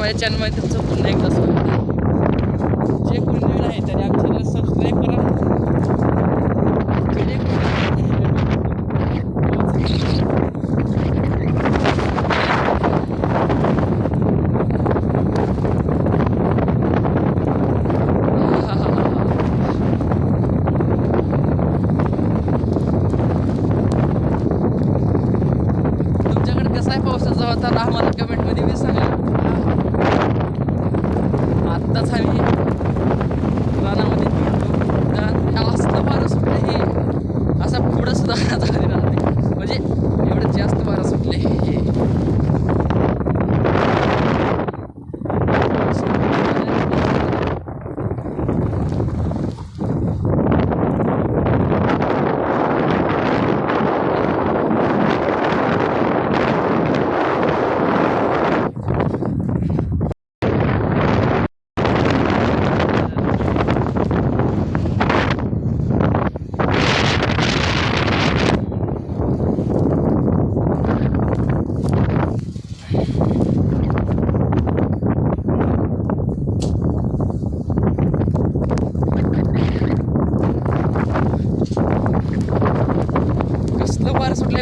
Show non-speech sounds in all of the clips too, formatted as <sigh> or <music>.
माझ्या चॅनलमध्ये तुमचं पुन्हा एकदा स्वागत आहे. जे कोण नवीन आहे त्याने आमच्या सबस्क्राईब करा. तुमच्याकडे कसा आहे पावसाचा होता आम्हाला कमेंटमध्ये मी सांगा. 大财迷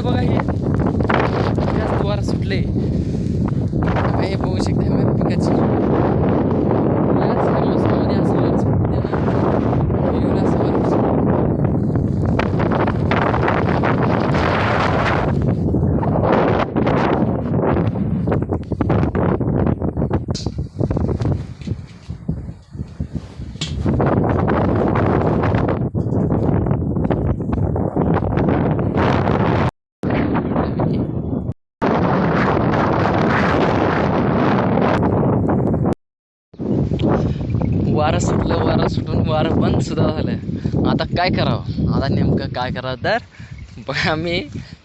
वारं सुटलंय बघा हे जास्त वारं सुटलंय बघा हे बघू शकता माझ्या पिकाची याच मोसमामध्ये असं वारं सुटते ना हे एवढं असं वारं सुटतं. वारं सुटलं वारं सुटून वारं बंद सुद्धा झालं आता काय करावं? आता नेमकं काय करावं? तर बघा मी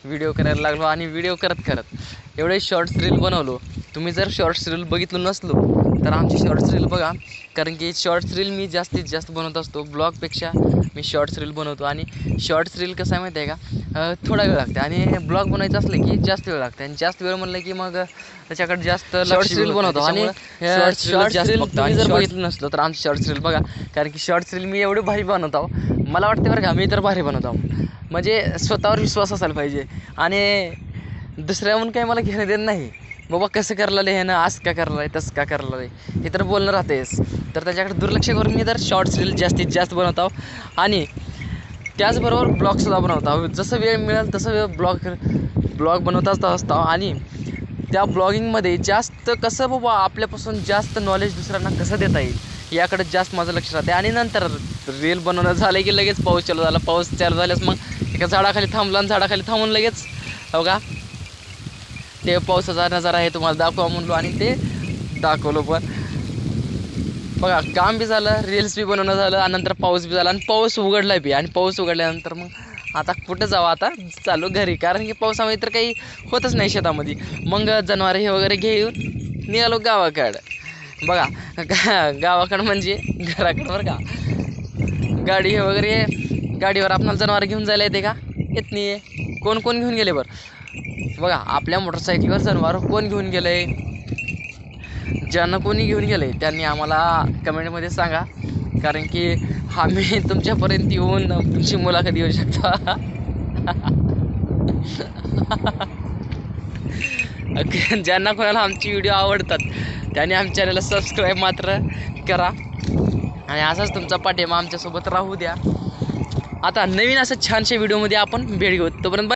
व्हिडिओ करायला लागलो आणि व्हिडिओ करत करत एवढे शॉर्ट्स रील बनवलो. तुम्ही जर शॉर्ट्स रील बघितलं नसलो तर आमची शॉर्ट्स रील बघा. कारण की शॉर्ट्स रील मी जास्तीत जास्त बनवत असतो. ब्लॉगपेक्षा मी शॉर्ट्स रील बनवतो. आणि शॉर्ट्स रील कसं आहे माहिती आहे का? थोडा वेळ लागते. आणि ब्लॉग बनवायचं असलं की जास्त वेळ लागते. आणि जास्त वेळ म्हणलं की मग त्याच्याकडे जास्त शॉर्ट्स रील बनवतो. आणि शॉर्ट्स रील जर बघितलं नसलं तर आमची शॉर्ट्स रील बघा. कारण की शॉर्ट्स रील मी एवढी भारी बनवतो. मला वाटतं बरं का मी तर भारी बनवतो. म्हणजे स्वतःवर विश्वास असायला पाहिजे. आणि दुसऱ्या म्हणून काही मला घेणं देणं नाही. बाबा कसं करायला हे ना आज का करायला आहे तसं का करायला आहे? हे तर बोलणं राहतेस तर त्याच्याकडे दुर्लक्ष करून मी तर शॉर्ट्स रील जास्तीत जास्त बनवतो आणि त्याचबरोबर ब्लॉगसुद्धा बनवतो जसं वेळ मिळेल तसं वेळ ब्लॉग ब्लॉग बनवताच असतो आणि त्या ब्लॉगिंगमध्ये जास्त कसं बाबा आपल्यापासून जास्त नॉलेज दुसऱ्यांना कसं देता येईल याकडे जास्त माझं लक्ष राहते आणि नंतर रील बनवणं झालं की लगेच पाऊस चालू झाला. पाऊस चालू झाल्यास मग एका झाडाखाली थांबला आणि झाडाखाली थांबून लगेच हो का? ते पावसाचा नजारा आहे तुम्हाला दाखवा म्हणलो आणि ते दाखवलं पण. बघा काम बी झालं रील्स बी बनवणं झालं आणि नंतर पाऊस बी झाला आणि पाऊस उघडला बी. आणि पाऊस उघडल्यानंतर मग आता कुठं जावं? आता चालू घरी कारण की पावसामध्ये तर काही होतच नाही शेतामध्ये. मग जनावरे हे वगैरे घेऊन निघालो गावाकडं. बघा गा <laughs> गावाकडं म्हणजे घराकडं बरं का. गाडी हे वगैरे गाडीवर आपणाला जनावर घेऊन जायला येते का? येत नाही आहे कोण कोण घेऊन गेले बरं? बघा आपल्या मोटरसायकलवर जनावर कोण घेऊन गेलंय? ज्यांना कोणी घेऊन गेलंय त्यांनी आम्हाला कमेंटमध्ये सांगा. कारण की आम्ही तुमच्यापर्यंत येऊन तुमची मुलाखत येऊ शकता. <laughs> ज्यांना कोणाला आमची व्हिडिओ आवडतात त्यांनी आमच्या चॅनलला सबस्क्राईब मात्र करा. आणि असाच तुमचा पाठिंबा आमच्यासोबत राहू द्या. आता नवीन असं छानशा व्हिडिओमध्ये आपण भेट घेऊ. तोपर्यंत.